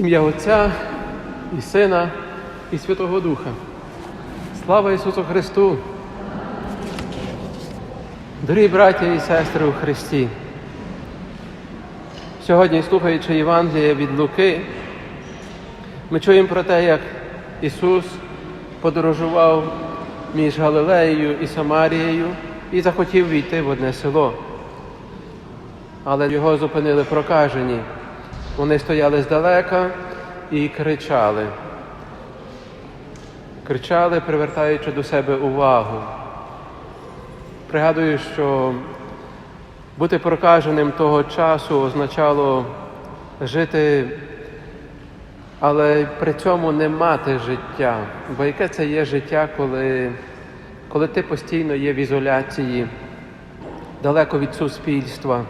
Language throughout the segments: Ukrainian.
Ім'я Отця і Сина і Святого Духа. Слава Ісусу Христу! Дорогі браття і сестри у Христі! Сьогодні, слухаючи Євангелія від Луки, ми чуємо про те, як Ісус подорожував між Галилеєю і Самарією і захотів війти в одне село. Але його зупинили прокажені. Вони стояли здалека і кричали. Кричали, привертаючи до себе увагу. Пригадую, що бути прокаженим того часу означало жити, але при цьому не мати життя. Бо яке це є життя, коли, коли ти постійно є в ізоляції, далеко від суспільства,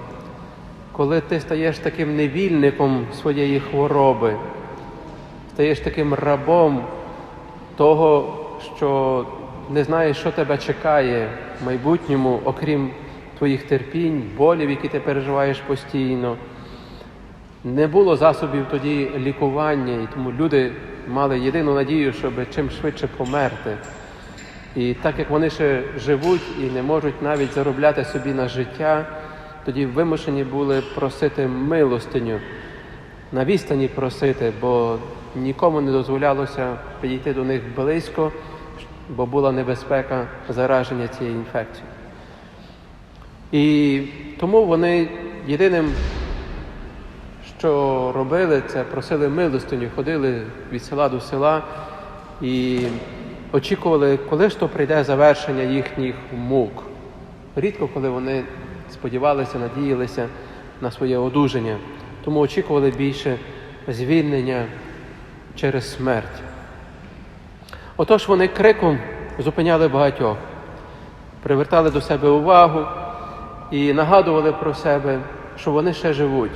коли ти стаєш таким невільником своєї хвороби, стаєш таким рабом того, що не знаєш, що тебе чекає в майбутньому, окрім твоїх терпінь, болів, які ти переживаєш постійно. Не було засобів тоді лікування, і тому люди мали єдину надію, щоб чим швидше померти. І так як вони ще живуть і не можуть навіть заробляти собі на життя, тоді вимушені були просити милостиню, на відстані просити, бо нікому не дозволялося підійти до них близько, бо була небезпека зараження цією інфекцією. І тому вони єдиним, що робили, це просили милостиню, ходили від села до села і очікували, коли ж то прийде завершення їхніх мук. Рідко, коли вони сподівалися, надіялися на своє одужання, тому очікували більше звільнення через смерть. Отож вони криком зупиняли багатьох, привертали до себе увагу і нагадували про себе, що вони ще живуть,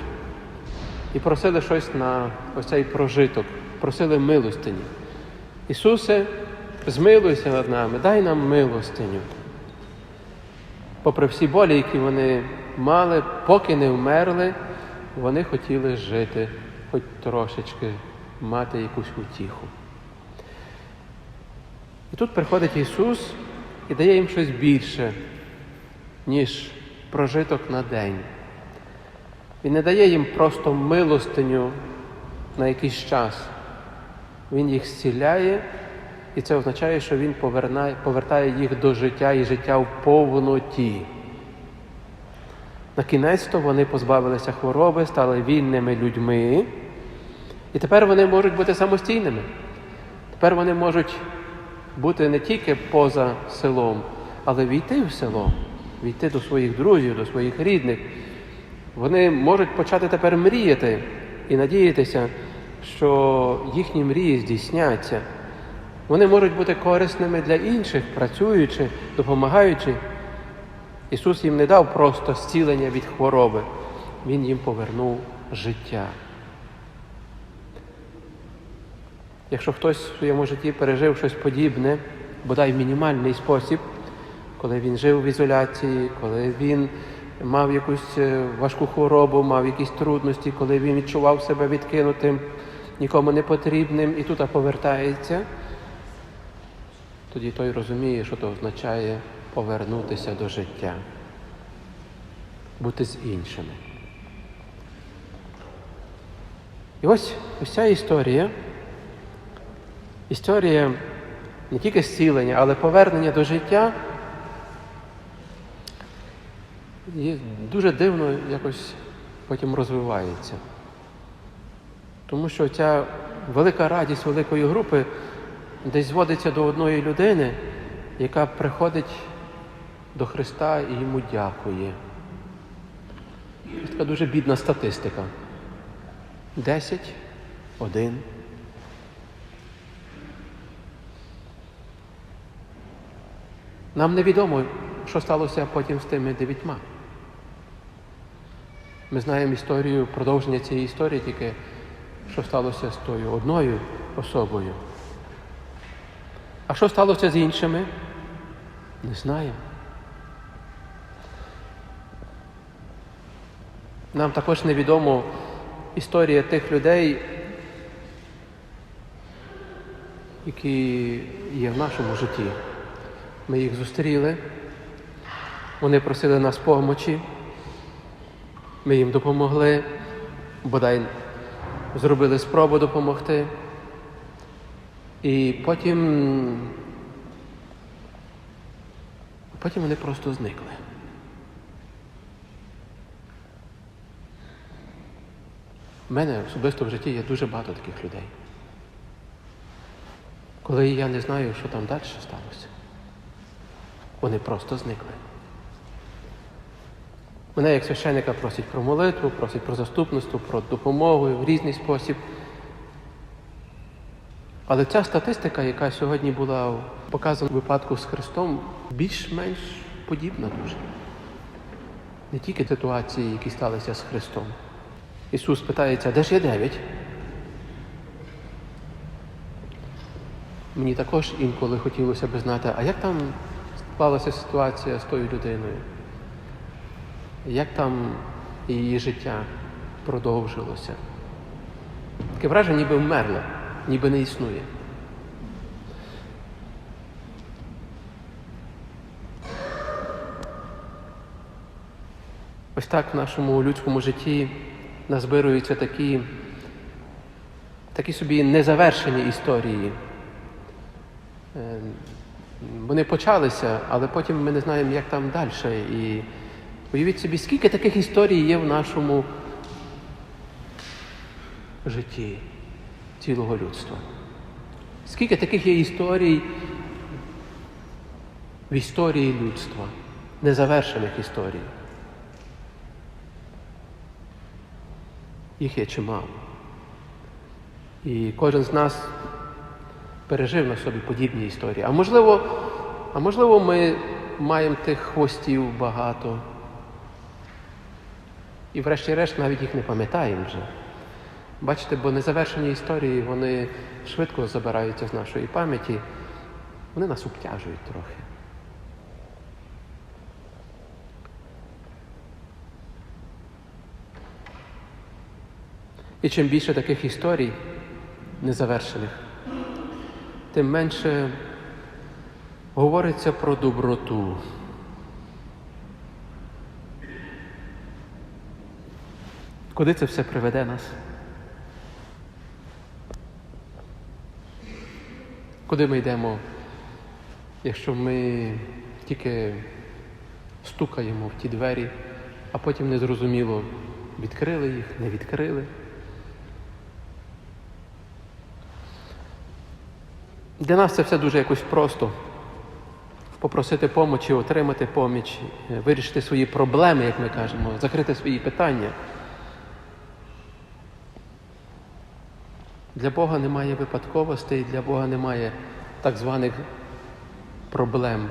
і просили щось на ось цей прожиток, просили милостині. Ісусе, змилуйся над нами, дай нам милостиню. Попри всі болі, які вони мали, поки не вмерли, вони хотіли жити, хоч трошечки мати якусь утіху. І тут приходить Ісус і дає їм щось більше, ніж прожиток на день. Він не дає їм просто милостиню на якийсь час. Він їх зціляє, і це означає, що Він повертає, їх до життя і життя в повноті. На кінець то вони позбавилися хвороби, стали вільними людьми, і тепер вони можуть бути самостійними. Тепер вони можуть бути не тільки поза селом, але війти в село, війти до своїх друзів, до своїх рідних. Вони можуть почати тепер мріяти і надіятися, що їхні мрії здійсняться. Вони можуть бути корисними для інших, працюючи, допомагаючи. Ісус їм не дав просто зцілення від хвороби, Він їм повернув життя. Якщо хтось в своєму житті пережив щось подібне, бодай в мінімальний спосіб, коли він жив в ізоляції, коли він мав якусь е, важку хворобу, мав якісь трудності, коли він відчував себе відкинутим, нікому не потрібним і тут повертається, тоді той розуміє, що це означає повернутися до життя, бути з іншими. І ось ось ця історія. Історія не тільки зцілення, але повернення до життя і дуже дивно якось потім розвивається. Тому що ця велика радість великої групи десь зводиться до одної людини, яка приходить до Христа і йому дякує. Це така дуже бідна статистика. Десять, один. Нам невідомо, що сталося потім з тими дев'ятьма. Ми знаємо історію, продовження цієї історії, тільки що сталося з тою одною особою. А що сталося з іншими? Не знаємо. Нам також невідомо історія тих людей, які є в нашому житті. Ми їх зустріли, вони просили нас помочі, ми їм допомогли, бодай зробили спробу допомогти. І потім, потім вони просто зникли. У мене особисто в житті є дуже багато таких людей. Коли я не знаю, що там далі сталося, вони просто зникли. Мене як священника просять про молитву, просять про заступництво, про допомогу в різний спосіб. Але ця статистика, яка сьогодні була показана в випадку з Христом, більш-менш подібна дуже. Не тільки ситуації, які сталися з Христом. Ісус питається, де ж є дев'ять? Мені також інколи хотілося б знати, а як там склалася ситуація з тою людиною? Як там її життя продовжилося? Таке враження, ніби вмерла, ніби не існує. Ось так в нашому людському житті назбируються такі, такі собі незавершені історії. Е, Вони почалися, але потім ми не знаємо, як там далі. І уявіть собі, скільки таких історій є в нашому житті цілого людства. Скільки таких є історій в історії людства, незавершених історій. Їх є чимало. І кожен з нас пережив на собі подібні історії. А можливо, а можливо, ми маємо тих хвостів багато. І врешті-решт навіть їх не пам'ятаємо вже. Бачите, бо незавершені історії, вони швидко забираються з нашої пам'яті, вони нас обтяжують трохи. І чим більше таких історій незавершених, тим менше говориться про доброту. Куди це все приведе нас? Куди ми йдемо, якщо ми тільки стукаємо в ті двері, а потім незрозуміло, відкрили їх, не відкрили? Для нас це все дуже якось просто. Попросити помочі, отримати поміч, вирішити свої проблеми, як ми кажемо, закрити свої питання. Для Бога немає випадковостей, для Бога немає так званих проблем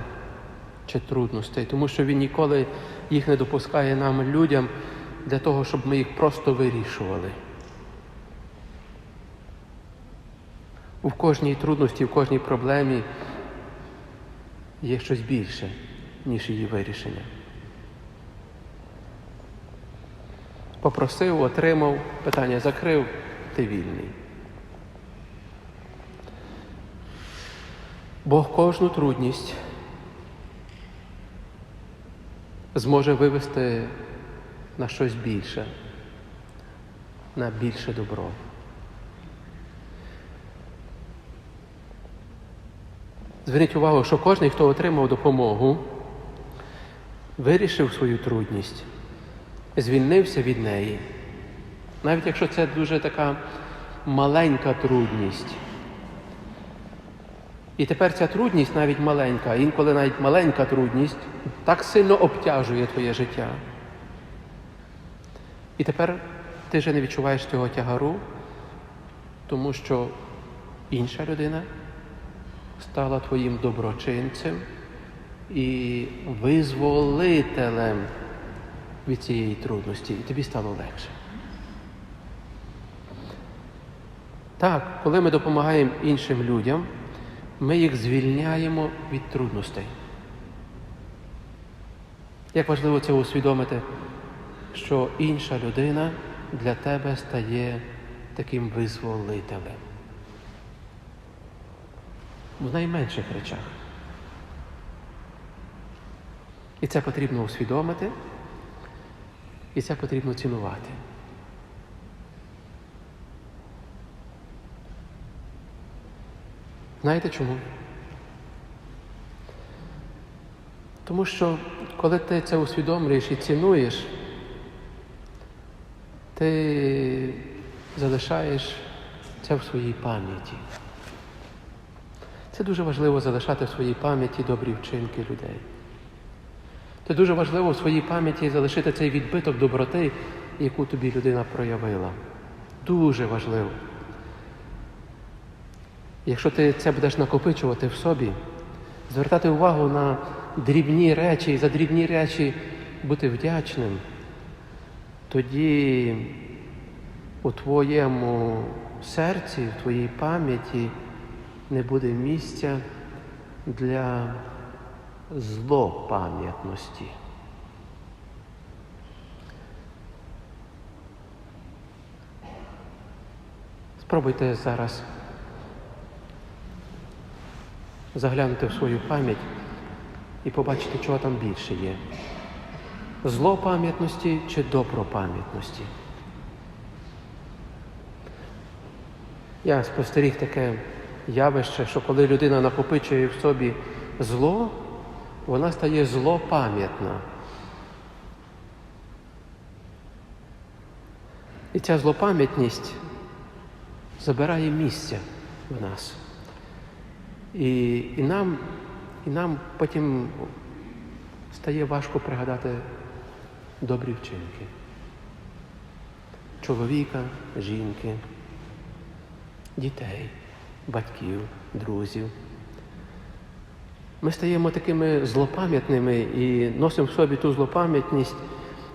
чи трудностей, тому що Він ніколи їх не допускає нам, людям, для того, щоб ми їх просто вирішували. У кожній трудності, в кожній проблемі є щось більше, ніж її вирішення. Попросив, отримав, питання закрив, ти вільний. Бог кожну трудність зможе вивести на щось більше, на більше добро. Зверніть увагу, що кожен, хто отримав допомогу, вирішив свою трудність, звільнився від неї. Навіть якщо це дуже така маленька трудність. І тепер ця трудність навіть маленька, інколи навіть маленька трудність так сильно обтяжує твоє життя. І тепер ти вже не відчуваєш цього тягару, тому що інша людина стала твоїм доброчинцем і визволителем від цієї трудності, і тобі стало легше. Так, коли ми допомагаємо іншим людям, ми їх звільняємо від трудностей. Як важливо це усвідомити, що інша людина для тебе стає таким визволителем. в найменших речах. І це потрібно усвідомити, і це потрібно цінувати. Знаєте чому? Тому що коли ти це усвідомлюєш і цінуєш, ти залишаєш це в своїй пам'яті. Це дуже важливо залишати в своїй пам'яті добрі вчинки людей. Це дуже важливо в своїй пам'яті залишити цей відбиток доброти, яку тобі людина проявила. Дуже важливо. Якщо ти це будеш накопичувати в собі, звертати увагу на дрібні речі і за дрібні речі бути вдячним, тоді у твоєму серці, в твоїй пам'яті не буде місця для злопам'ятності. Спробуйте зараз заглянути в свою пам'ять і побачити, чого там більше є. Злопам'ятності чи добропам'ятності. Я спостеріг таке явище, що коли людина накопичує в собі зло, вона стає злопам'ятна. І ця злопам'ятність забирає місця в нас. І, і, нам, і нам потім стає важко пригадати добрі вчинки. Чоловіка, жінки, дітей, батьків, друзів. Ми стаємо такими злопам'ятними і носимо в собі ту злопам'ятність,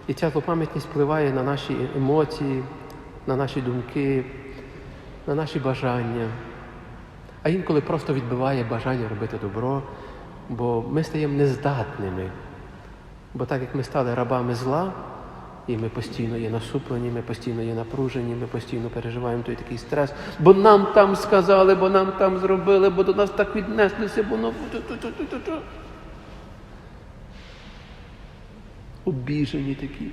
і ця злопам'ятність впливає на наші емоції, на наші думки, на наші бажання. А інколи просто відбиває бажання робити добро, бо ми стаємо нездатними. Бо так як ми стали рабами зла, і ми постійно є насуплені, ми постійно є напружені, ми постійно переживаємо той такий стрес, бо нам там сказали, бо нам там зробили, бо до нас так віднеслися, бо ту-ту-ту-ту-ту. Обіжені такі,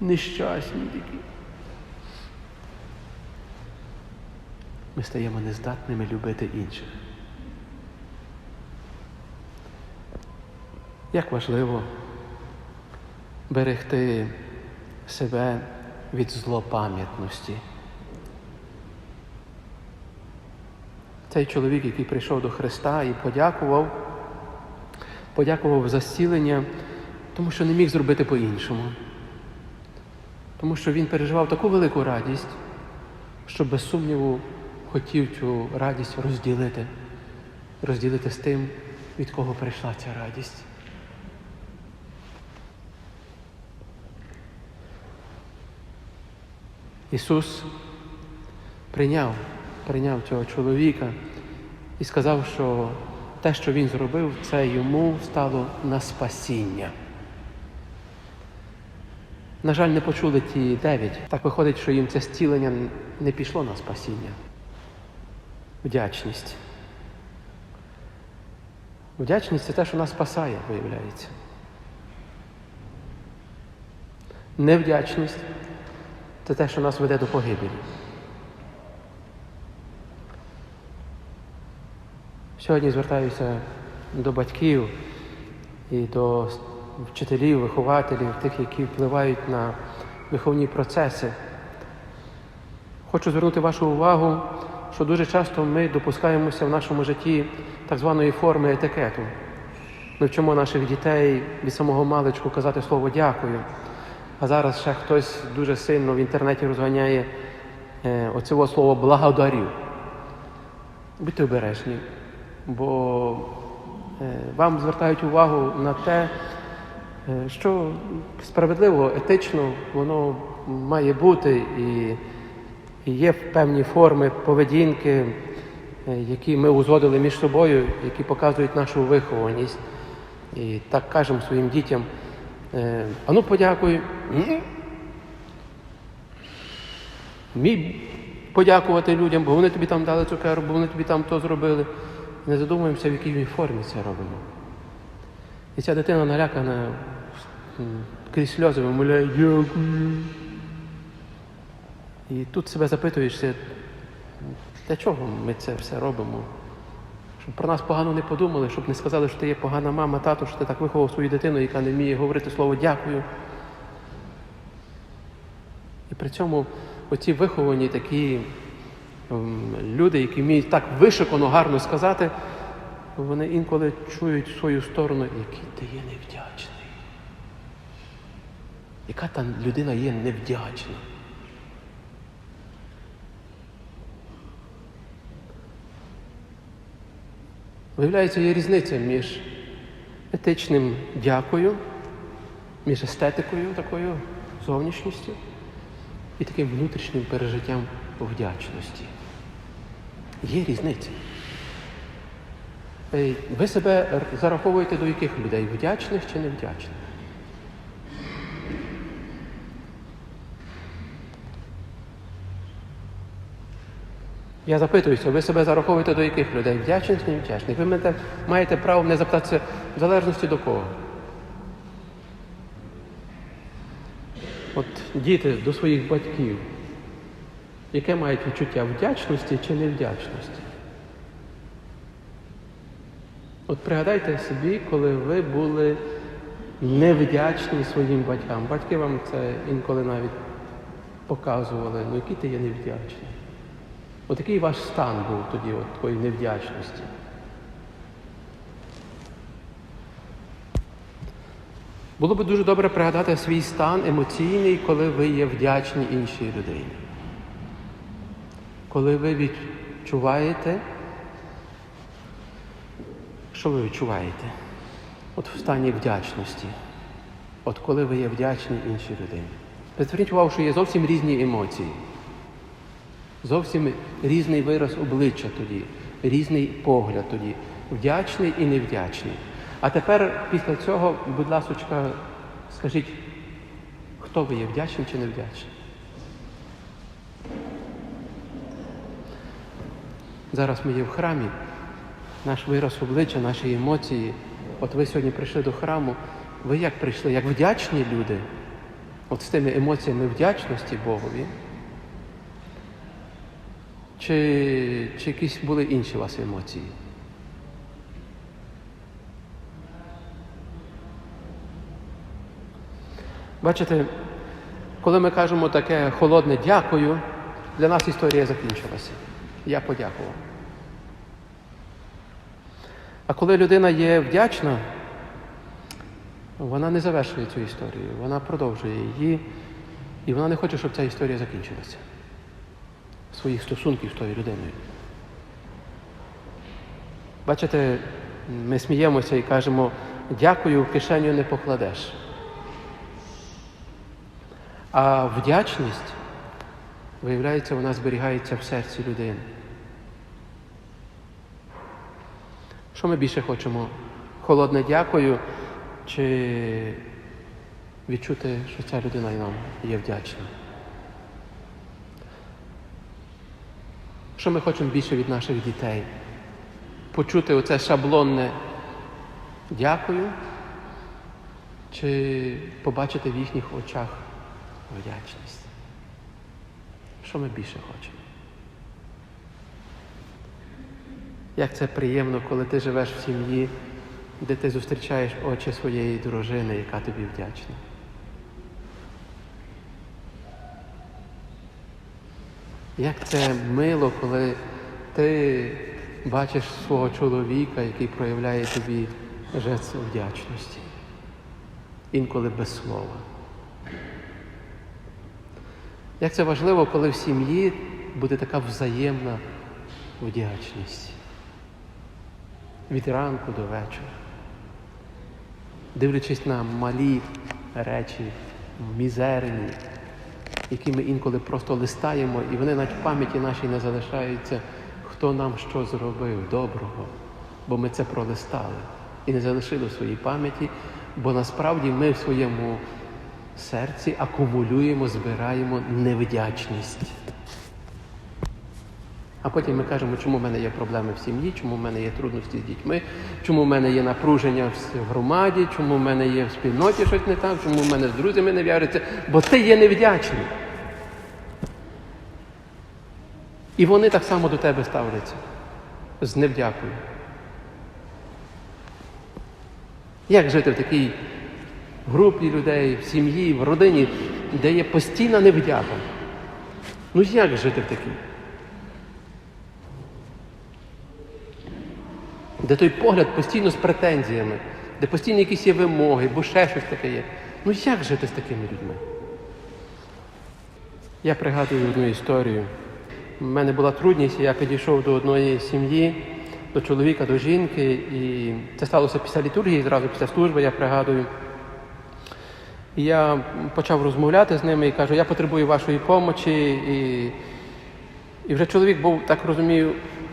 нещасні такі. Ми стаємо нездатними любити інших. Як важливо берегти себе від злопам'ятності. Цей чоловік, який прийшов до Христа і подякував, подякував за зцілення, тому що не міг зробити по-іншому. Тому що він переживав таку велику радість, що без сумніву хотів цю радість розділити, розділити з тим, від кого прийшла ця радість. Ісус прийняв, прийняв цього чоловіка і сказав, що те, що він зробив, це йому стало на спасіння. На жаль, не почули ті дев'ять. Так виходить, що їм це зцілення не пішло на спасіння. Вдячність. Вдячність це те, що нас спасає, виявляється. Невдячність це те, що нас веде до погибелі. Сьогодні звертаюся до батьків і до вчителів, вихователів, тих, які впливають на виховні процеси. Хочу звернути вашу увагу, що дуже часто ми допускаємося в нашому житті так званої форми етикету. Ми вчимо наших дітей від самого маличку казати слово дякую. А зараз ще хтось дуже сильно в інтернеті розганяє е, оце слово благодарю. Будьте обережні, бо е, вам звертають увагу на те, е, що справедливо, етично воно має бути і, і є певні форми поведінки, е, які ми узгодили між собою, які показують нашу вихованість. І так кажемо своїм дітям. Е, а ну подякуй. Мій подякувати людям, бо вони тобі там дали цукерку, бо вони тобі там то зробили. не задумуємося, в якій формі це робимо. І ця дитина налякана крізь сльози вимовляє дякую. І тут себе запитуєшся, для чого ми це все робимо? Щоб про нас погано не подумали, щоб не сказали, що ти є погана мама, тато, що ти так виховав свою дитину, яка не вміє говорити слово дякую. І при цьому оці виховані такі ем, люди, які вміють так вишикано, гарно сказати, вони інколи чують свою сторону, який ти є невдячний. Яка та людина є невдячна? Виявляється, є різниця між етичним дякою, між естетикою такою зовнішністю і таким внутрішнім пережиттям вдячності. Є різниця. Е, Ви себе зараховуєте до яких людей? Вдячних чи невдячних? Я запитуюся, ви себе зараховуєте до яких людей? Вдячних чи невдячних? Ви маєте, маєте право мене запитатися в залежності до кого. От діти до своїх батьків, яке мають відчуття вдячності чи невдячності? От пригадайте собі, коли ви були невдячні своїм батькам. Батьки вам це інколи навіть показували, ну який ти є невдячний. От який ваш стан був тоді, от такої невдячності. Було би дуже добре пригадати свій стан емоційний, коли ви є вдячні іншій людині. Коли ви відчуваєте, що ви відчуваєте? От в стані вдячності. От коли ви є вдячні іншій людині. Зверніть увагу, що є зовсім різні емоції. Зовсім різний вираз обличчя тоді, різний погляд тоді, вдячний і невдячний. А тепер після цього, будь ласка, скажіть, хто ви є вдячний чи невдячний? Зараз ми є в храмі, наш вираз обличчя, наші емоції. От ви сьогодні прийшли до храму. Ви як прийшли? Як вдячні люди? От з тими емоціями вдячності Богові. Чи, чи якісь були інші у вас емоції? Бачите, коли ми кажемо таке холодне дякую, для нас історія закінчилася. Я подякував. А коли людина є вдячна, вона не завершує цю історію, вона продовжує її, і вона не хоче, щоб ця історія закінчилася своїх стосунків з тою людиною. Бачите, ми сміємося і кажемо, дякую, в кишеню не покладеш. А вдячність, виявляється, вона зберігається в серці людини. Що ми більше хочемо? Холодне дякую, чи відчути, що ця людина нам є вдячна? Що ми хочемо більше від наших дітей? Почути оце шаблонне дякую, чи побачити в їхніх очах вдячність? Що ми більше хочемо? Як це приємно, коли ти живеш в сім'ї, де ти зустрічаєш очі своєї дружини, яка тобі вдячна? Як це мило, коли ти бачиш свого чоловіка, який проявляє тобі жест вдячності, інколи без слова. Як це важливо, коли в сім'ї буде така взаємна вдячність від ранку до вечора, дивлячись на малі речі, мізерні, які ми інколи просто листаємо, і вони навіть в пам'яті нашій не залишаються, хто нам що зробив доброго, бо ми це пролистали і не залишили в своїй пам'яті, бо насправді ми в своєму серці акумулюємо, збираємо невдячність. А потім ми кажемо, чому в мене є проблеми в сім'ї, чому в мене є трудності з дітьми, чому в мене є напруження в громаді, чому в мене є в спільноті щось не так, чому в мене з друзями не в'яжеться, бо ти є невдячний. І вони так само до тебе ставляться з невдякою. Як жити в такій групі людей, в сім'ї, в родині, де є постійна невдяка? Ну як жити в такій? Де той погляд постійно з претензіями, де постійно якісь є вимоги, бо ще щось таке є. Ну як жити з такими людьми? Я пригадую одну історію. У мене була трудність, я підійшов до одної сім'ї, до чоловіка, до жінки, і це сталося після літургії, зразу після служби, я пригадую. І я почав розмовляти з ними і кажу, я потребую вашої помочі. І, і вже чоловік був, так розумію,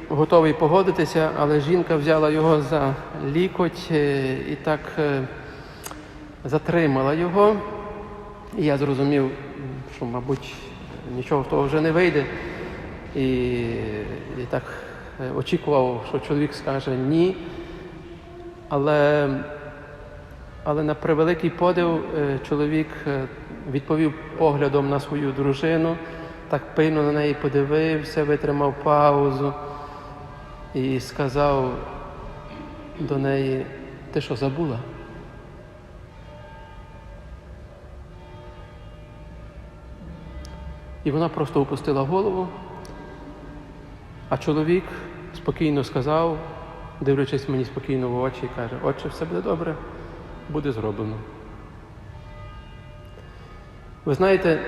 готовий погодитися, але жінка взяла його за лікоть е, і так е, затримала його. І я зрозумів, що, мабуть, нічого з того вже не вийде. І, і так е, очікував, що чоловік скаже ні. Але, але на превеликий подив е, чоловік е, відповів поглядом на свою дружину, так пильно на неї подивився, витримав паузу і сказав до неї, ти що забула? І вона просто опустила голову, а чоловік спокійно сказав, дивлячись мені спокійно в очі, каже, отче, все буде добре, буде зроблено. Ви знаєте,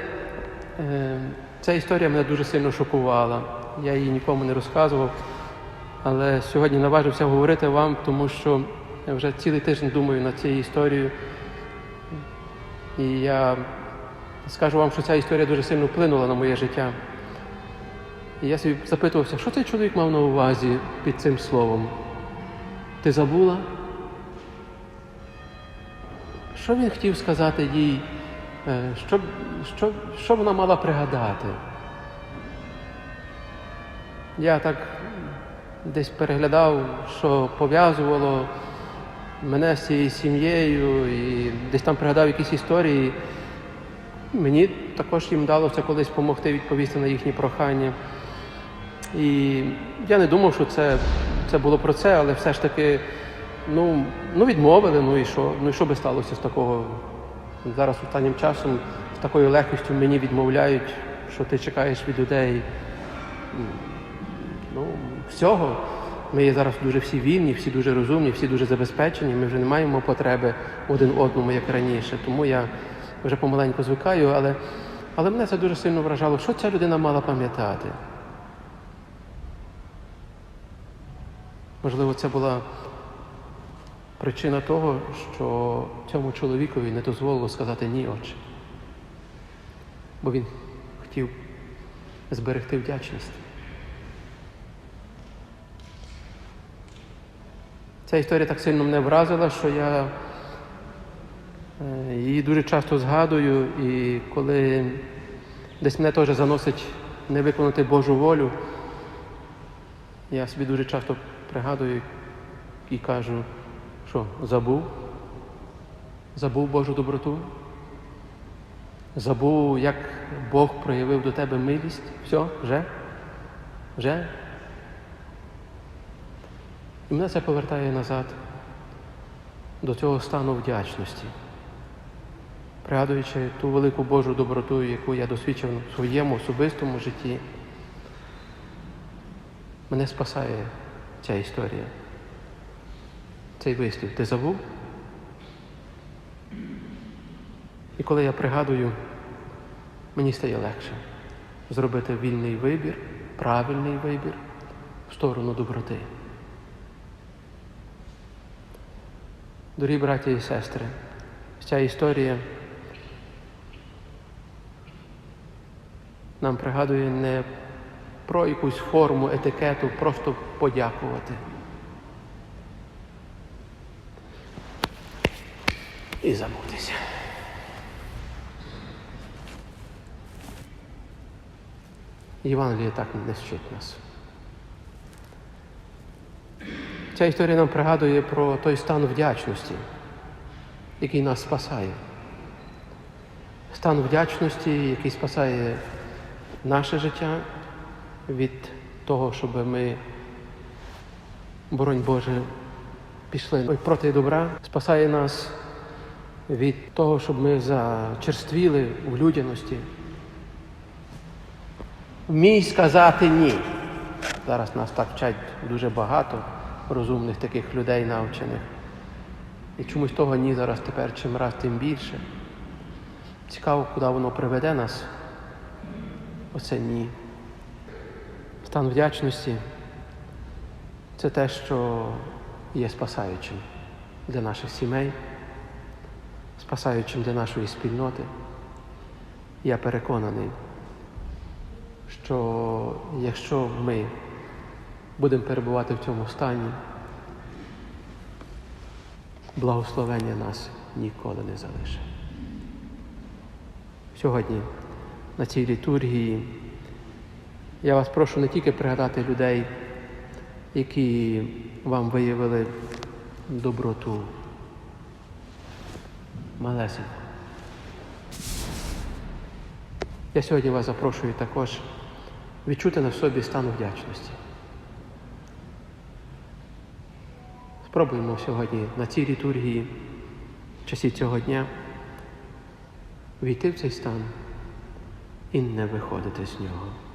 е, ця історія мене дуже сильно шокувала. Я її нікому не розказував, але сьогодні наважився говорити вам, тому що я вже цілий тиждень думаю над цією історією. І я скажу вам, що ця історія дуже сильно вплинула на моє життя. І я собі запитувався, що цей чоловік мав на увазі під цим словом? Ти забула? Що він хотів сказати їй? Е, Що, що, що вона мала пригадати? Я так десь переглядав, що пов'язувало мене з цією сім'єю, і десь там пригадав якісь історії. Мені також їм вдалося колись допомогти відповісти на їхні прохання. І я не думав, що це, це було про це, але все ж таки ну, ну відмовили, ну і що? Ну і що би сталося з такого? Зараз останнім часом з такою легкістю мені відмовляють, що ти чекаєш від людей ну, всього. Ми є зараз дуже всі вільні, всі дуже розумні, всі дуже забезпечені. Ми вже не маємо потреби один одному, як раніше. Тому я вже помаленьку звикаю, але, але мене це дуже сильно вражало, що ця людина мала пам'ятати. Можливо, це була причина того, що цьому чоловікові не дозволило сказати ні, отче. Бо він хотів зберегти вдячність. Ця історія так сильно мене вразила, що я е, її дуже часто згадую, і коли десь мене теж заносить не виконати Божу волю, я собі дуже часто пригадую і кажу, що забув, забув Божу доброту, забув, як Бог проявив до тебе милість. Все, вже? Вже? І мене це повертає назад до цього стану вдячності, пригадуючи ту велику Божу доброту, яку я досвідчив в своєму особистому житті. Мене спасає ця історія. Цей вислів. Ти забув? І коли я пригадую, мені стає легше зробити вільний вибір, правильний вибір в сторону доброти. Дорогі браті і сестри, ця історія нам пригадує не про якусь форму етикету, просто подякувати. І забутися. Євангеліє так не вчить нас. Ця історія нам пригадує про той стан вдячності, який нас спасає. Стан вдячності, який спасає наше життя від того, щоб ми, боронь Боже, пішли проти добра, спасає нас від того, щоб ми зачерствіли в людяності. Вмій сказати ні. Зараз нас так вчать дуже багато розумних таких людей навчених. І чомусь того ні зараз тепер чим раз тим більше. Цікаво, куди воно приведе нас. Оце ні. Стан вдячності це те, що є спасаючим для наших сімей, спасаючим для нашої спільноти. Я переконаний, що якщо ми будемо перебувати в цьому стані, благословення нас ніколи не залишить. Сьогодні на цій літургії я вас прошу не тільки пригадати людей, які вам виявили доброту малесеньку. Я сьогодні вас запрошую також відчути на собі стан вдячності. Спробуємо сьогодні на цій літургії, в часі цього дня, війти в цей стан і не виходити з нього.